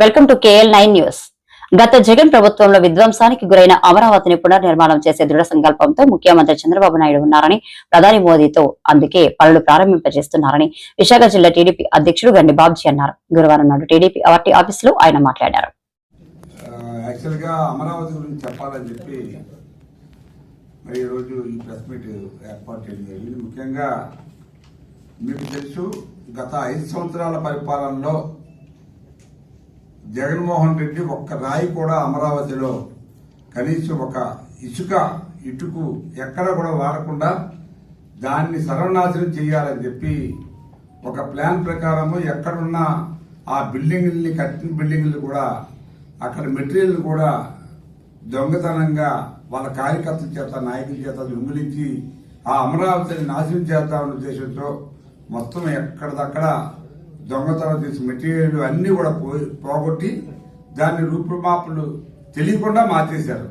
Welcome to KL nine news గత జగన్ ప్రభుత్వంలో విధ్వంసానికి గురైన అమరావతిని పునర్నిర్మాణం చేసే దృఢ సంకల్పంతో ముఖ్యమంత్రి చంద్రబాబు నాయుడు ఉన్నారని ప్రధాని మోదీతో అందుకే పనులు ప్రారంభింపజేస్తున్నారని విశాఖ జిల్లా టీడీపీ అధ్యక్షుడు గండి బాబ్జీ అన్నారు. గురువారం నాడు టీడీపీ పార్టీ ఆఫీసులో ఆయన మాట్లాడారు. అమరావతి గురించి చెప్పాలని చెప్పి మరి ఈరోజు ఈ ప్రెస్ మీట్ ఏర్పాటు చేయడం జరిగింది. ముఖ్యంగా మీకు తెలుసు గత ఐదు సంవత్సరాల పరిపాలనలో జగన్మోహన్ రెడ్డి ఒక్క రాయి కూడా అమరావతిలో కనీసం ఒక ఇసుక ఇటుకు ఎక్కడ కూడా వాడకుండా దాన్ని సర్వనాశనం చేయాలని చెప్పి ఒక ప్లాన్ ప్రకారము ఎక్కడున్న ఆ బిల్డింగుల్ని కట్టిన బిల్డింగ్లు కూడా అక్కడ మెటీరియల్ కూడా దొంగతనంగా వాళ్ళ కార్యకర్తల చేత నాయకుల చేత దొంగిలించి ఆ అమరావతిని నాశనం చేద్దామనే ఉద్దేశంతో మొత్తం ఎక్కడిదక్కడ దొంగతనం చేసి మెటీరియల్ అన్ని కూడా పోయి పోగొట్టి దాన్ని రూపుమాపులు తెలియకుండా మార్చేశారు.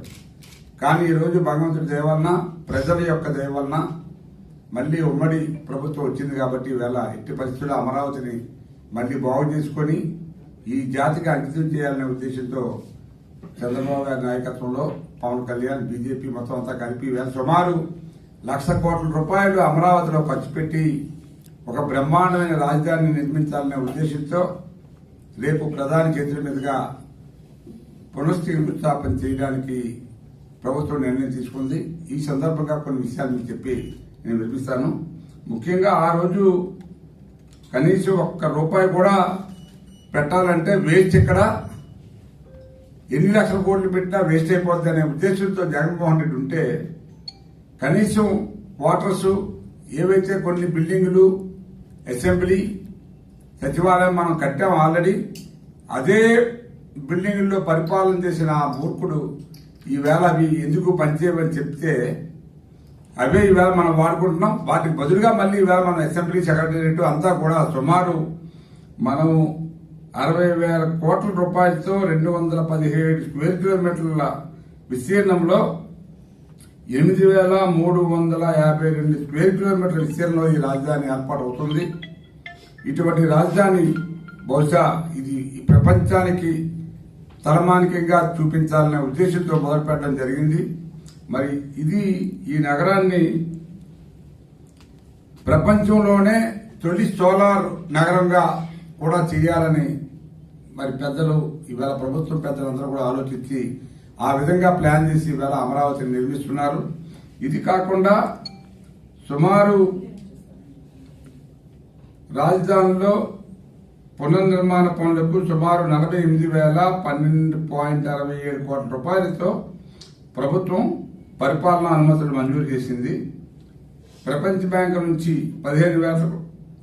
కానీ ఈరోజు భగవంతుడి దేవన్న ప్రజల యొక్క దయ మళ్ళీ ఉమ్మడి ప్రభుత్వం వచ్చింది కాబట్టి ఈవేళ ఎట్టి పరిస్థితుల్లో అమరావతిని మళ్ళీ బాగు చేసుకొని ఈ జాతికి అంకితం చేయాలనే ఉద్దేశంతో చంద్రబాబు గారి నాయకత్వంలో పవన్ కళ్యాణ్ బీజేపీ మొత్తం అంతా కలిపి ఈవేళ సుమారు లక్ష కోట్ల రూపాయలు అమరావతిలో ఖర్చు పెట్టి ఒక బ్రహ్మాండమైన రాజధానిని నిర్మించాలనే ఉద్దేశంతో రేపు ప్రధాని చేతుల మీదుగా పునఃస్థాపన చేయడానికి ప్రభుత్వం నిర్ణయం తీసుకుంది. ఈ సందర్భంగా కొన్ని విషయాలు మీకు చెప్పి నేను వినిపిస్తాను. ముఖ్యంగా ఆ రోజు కనీసం ఒక్క రూపాయి కూడా పెట్టాలంటే వేస్ట్ ఇక్కడ ఎన్ని లక్షల కోట్లు పెట్టినా వేస్ట్ అయిపోద్ది అనే ఉద్దేశంతో జగన్మోహన్ రెడ్డి ఉంటే కనీసం క్వార్టర్స్ ఏవైతే కొన్ని బిల్డింగులు అసెంబ్లీ సచివాలయం మనం కట్టాం ఆల్రెడీ. అదే బిల్డింగుల్లో పరిపాలన చేసిన ఆ మూర్ఖుడు ఈవేళ అవి ఎందుకు పనిచేయమని చెప్తే అవే ఈవేళ మనం వాడుకుంటున్నాం. వాటికి బదులుగా మళ్ళీ ఈవేళ మన అసెంబ్లీ సెక్రటేరియట్ అంతా కూడా సుమారు మనం అరవై వేల కోట్ల రూపాయలతో రెండు వందల పదిహేడు స్క్వేర్ కిలోమీటర్ల విస్తీర్ణంలో ఎనిమిది వేల మూడు వందల యాభై రెండు స్క్వేర్ కిలోమీటర్ల విస్తీర్ణంలో ఈ రాజధాని ఏర్పాటు అవుతుంది ఇటువంటి రాజధాని బహుశా ఇది ఈ ప్రపంచానికి తలమానికంగా చూపించాలనే ఉద్దేశంతో మొదలుపెట్టడం జరిగింది. మరి ఇది ఈ నగరాన్ని ప్రపంచంలోనే తొలి సోలార్ నగరంగా కూడా చేయాలని మరి పెద్దలు ఇవాళ ప్రభుత్వం పెద్దలందరూ కూడా ఆలోచించి ఆ విధంగా ప్లాన్ చేసి ఇవాళ అమరావతిని నిర్మిస్తున్నారు. ఇది కాకుండా సుమారు రాజధానిలో పునర్నిర్మాణ పనులకు సుమారు నలభై ఎనిమిది వేల పన్నెండు పాయింట్ అరవై ఏడు కోట్ల రూపాయలతో ప్రభుత్వం పరిపాలనా అనుమతులు మంజూరు చేసింది. ప్రపంచ బ్యాంక్ నుంచి పదిహేను వేల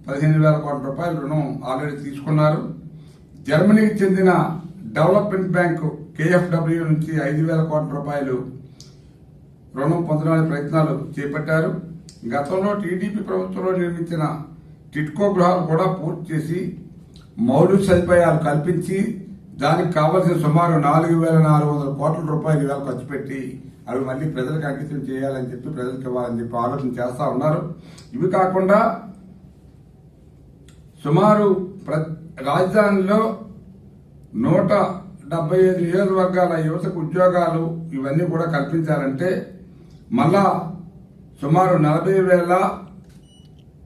పదిహేను వేల కోట్ల రూపాయల రుణం ఆల్రెడీ తీసుకున్నారు. జర్మనీకి చెందిన డెవలప్మెంట్ బ్యాంకు కేఎఫ్డబ్ల్యూ నుంచి ఐదు వేల కోట్ల రూపాయలు రుణం పొందడానికి ప్రయత్నాలు చేపట్టారు. గతంలో టీడీపీ ప్రభుత్వంలో నిర్మించిన టిట్కో గృహాలు కూడా పూర్తి చేసి మౌలిక సదుపాయాలు కల్పించి దానికి కావలసిన సుమారు నాలుగు వేల నాలుగు వందల కోట్ల రూపాయలు ఇవాళ ఖర్చు పెట్టి అవి మళ్ళీ ప్రజలకు అంకితం చేయాలని చెప్పి ప్రజలకు ఇవ్వాలని చెప్పి ఆలోచన చేస్తా ఉన్నారు. ఇవి కాకుండా సుమారు రాజధానిలో నూట డెబ్బై ఐదు నియోజకవర్గాల యువతకు ఉద్యోగాలు ఇవన్నీ కూడా కల్పించాలంటే మళ్ళా సుమారు నలభై వేల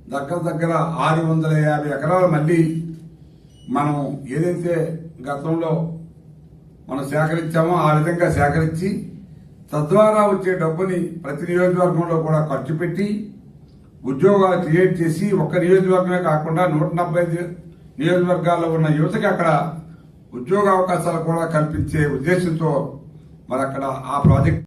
దగ్గర దగ్గర ఆరు వందల యాభై ఎకరాలు మళ్ళీ మనం ఏదైతే గతంలో మనం సేకరించామో ఆ విధంగా సేకరించి తద్వారా వచ్చే డబ్బుని ప్రతి నియోజకవర్గంలో కూడా ఖర్చు పెట్టి ఉద్యోగాలు క్రియేట్ చేసి ఒక్క నియోజకవర్గమే కాకుండా నూట డెబ్బై ఐదు నియోజకవర్గాల్లో ఉన్న యువతకి అక్కడ ఉద్యోగ అవకాశాలు కూడా కల్పించే ఉద్దేశంతో మరి అక్కడ ఆ ప్రాజెక్ట్